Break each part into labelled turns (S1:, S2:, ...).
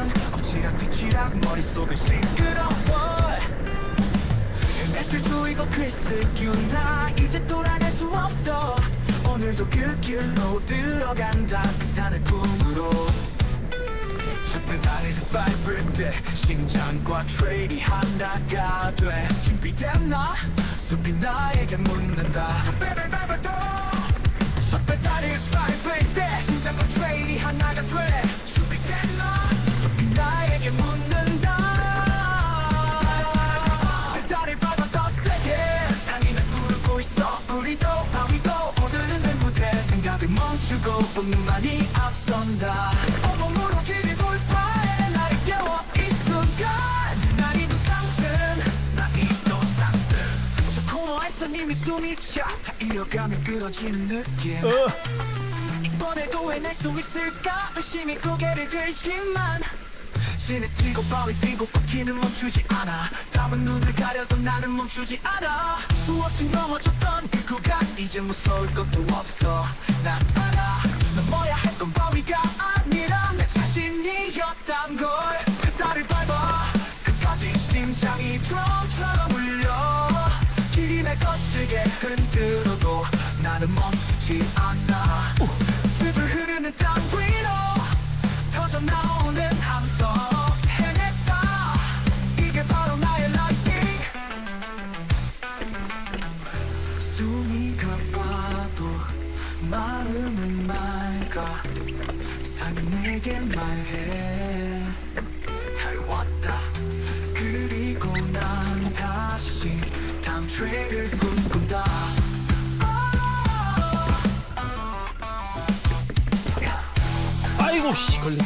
S1: 설렘과 긴장 엎치락 뒤치락 머릿속을 시끄러워. 햇술 조이고 글쓸 기운다. 이제 돌아갈 수 없어. 오늘도 그 길로 들어간다. 그 산의 꿈으로. 첫 페달을 밟을 때 심장과 트레일이 하나가 돼. 준비됐나? 숲이 나에게 묻는다. 뼈를 밟아도 첫 페달을 밟을 때 심장과 트레일이 하나가 돼 있어. 우리도 바위도 오늘은 내 무대. 생각을 멈추고 본능만이 앞선다. 온몸으로 길이 돌파해 나를 깨워. 이 순간 난이도 상승. 난이도 상승. 저 코너에서 이미 숨이 차다 이어가면 끌어지는 느낌. 이번에도 해낼 수 있을까? 의심이 고개를 들지만 신에 튀고 바위 뛰고 바퀴는 멈추지 않아. 답은 눈을 가려도 나는 멈추지 않아. 수없이 넘어졌던 그 구간 이제 무서울 것도 없어. 난 알아. 넘어야 했던 바위가 아니라 내 자신이었단 걸. 페달을 밟아. 끝까지 심장이 드럼처럼 울려. 길이 날 거칠게 흔들어도 나는 멈추지 않아. 줄줄 흐르는 땀 위로 터져 나오는 다음 트랙을 꿈꾼다
S2: 아이고 씨 걸려.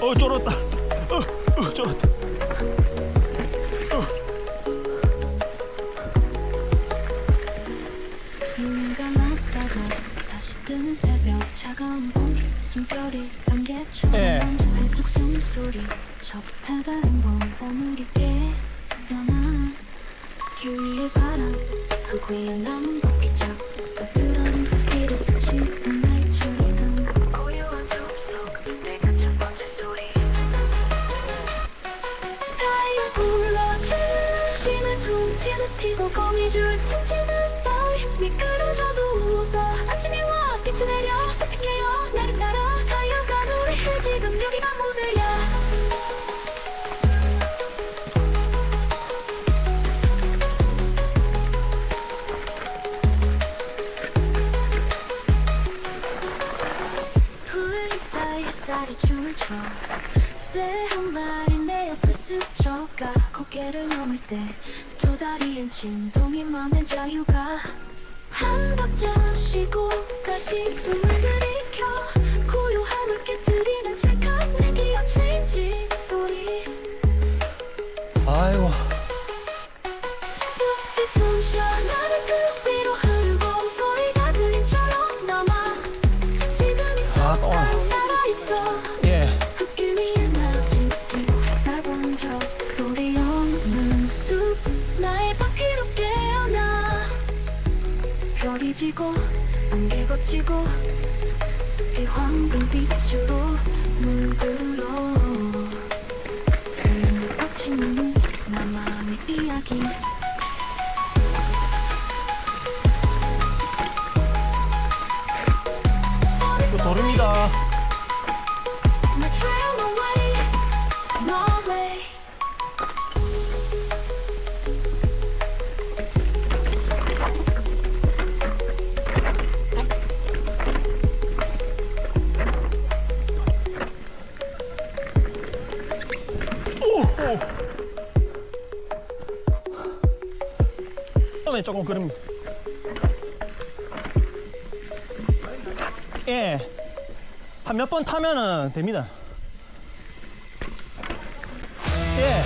S2: 어 쫄았다.
S3: 뜨는 새벽 차가운 공기 숨결이 안개처럼
S2: 예.
S3: 숨소리 접하다 한번 오늘이 깨어나 길 위에 바 여기가 무대야 풀 사이에 쌀이 춤을 춰 새한 마리 내 옆을 스쳐가. 고개를 넘을 때 두 다리엔 진동이 맘엔 자유가. 한 박자 쉬고 다시 숨을 들이켜. 고요함을 깨뜨리
S2: 아이고.
S3: 별이 지고 안개 거치고 숲이 황금 빛으로 물들어 아침은 나만의 이야기
S2: 또 조금 그럼 예. 한 몇 번 타면은 됩니다. 예.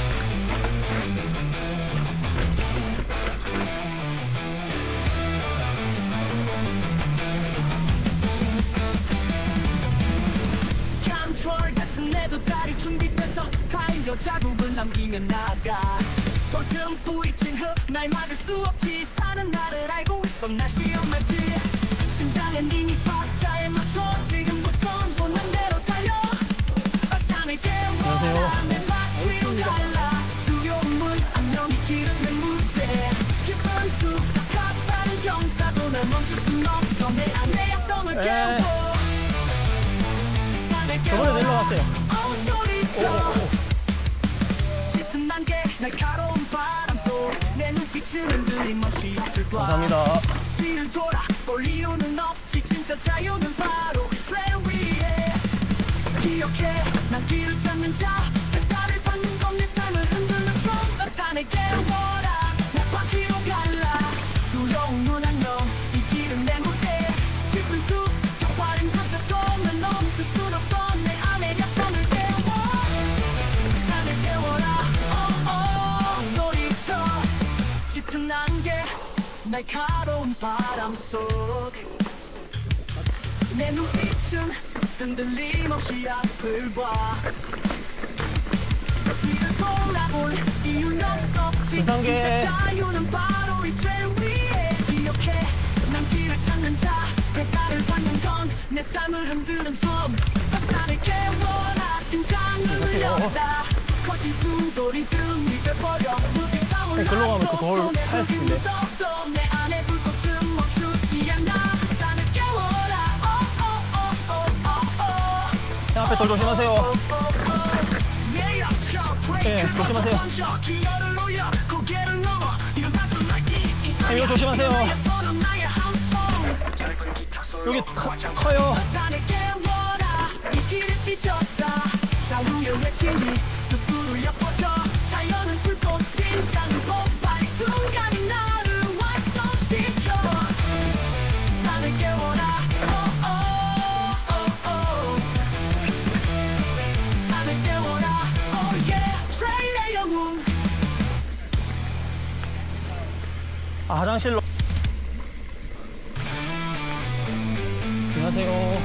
S1: 자국을 남기며 나가 돌틈 뿌리친 흙날 막을 수 없지 사는 나를 알고 있어. 날 시험하지? 심장은 이미 박자에 맞춰. 지금부턴 본능대로 달려. 어산을 깨워라 내맛 위로 갈라. 두려움은 안녕히 기르는 무대. 깊은 숲 가파른 경사도 날 멈출 순 없어. 내 안에 약성을
S2: 에.
S1: 깨워
S2: 저번에 내려갔어요.
S1: 어우 소리쳐. 짙은 난게 날카로운 바람 속
S2: 감사합니다.
S1: 뒤를 돌아 볼 이유는 없지. 진짜 자유는 바로 트레일 위에. 기억해 난 길을 찾는 자. 배달을 받는 건내 삶을 흔드는 트럼프 산에 깨워라 속 내 눈빛은 흔들림 없이 앞을 봐. 뒤를 돌아볼 이유는 없지. 진짜 자유는 바로 이 제일 위에 기억해. 난 길을 찾는 자 배달을 받는 건 내 삶을 흔드는 점 산을 깨워라 심장을 울렸다. 거친 숨돌이 뜸이 돼버려. 타올라
S2: 그 거울
S1: 내
S2: 하얗을
S1: 눈이
S2: 텐데.
S1: 묻었
S2: 돌 조심하세요. 예, 조심하세요. 형 이거 조심하세요. 여기 커, 커요.
S1: 엿퍼
S2: 아, 화장실로. 안녕하세요.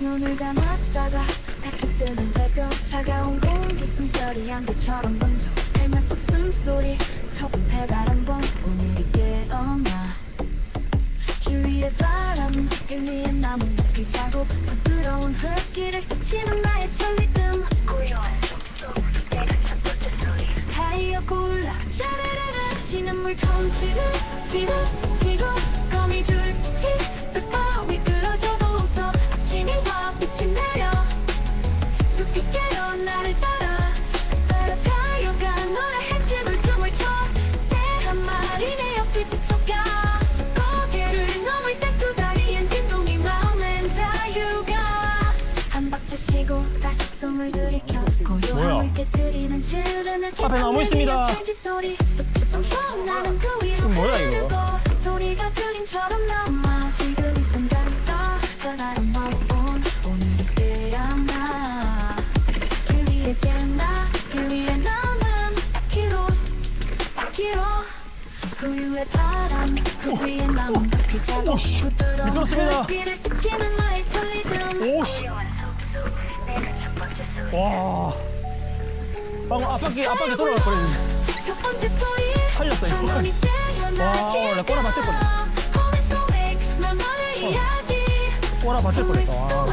S3: 눈을 감았다가 다시 뜨는 새벽 차가운 공기 숨결이 안개처럼 번져 헬멧 속 숨소리 첫 페달 한번 오늘이 깨어나 길 위에 바람 길 위에 나무 길 자국 부드러운 흙길을 스치는 나의 천리뜸. 고요한 숨소리 내가 첫 번째 소리 하이어 골라 짜라라라 신음물 던지고 지고 지고 거미줄 스치 흙바 미끄러져도 웃어. 아침이 와 빛이 내려. 숲이 깨어 나를 따라
S2: 에
S3: 바람 그 위에 남은 바퀴 자국
S2: 오씨,
S3: 부드러운
S2: 미끄럽습니다.
S3: 나의 천리등
S2: 오씨. 와. 앞바퀴, 앞바퀴 돌아갈
S3: 소리
S2: 살렸어, 이거. 와, 원래 꼬라 맞을 뻔했다.
S3: 나만의 이야기
S2: 꼬라 맞을 뻔했다. 와.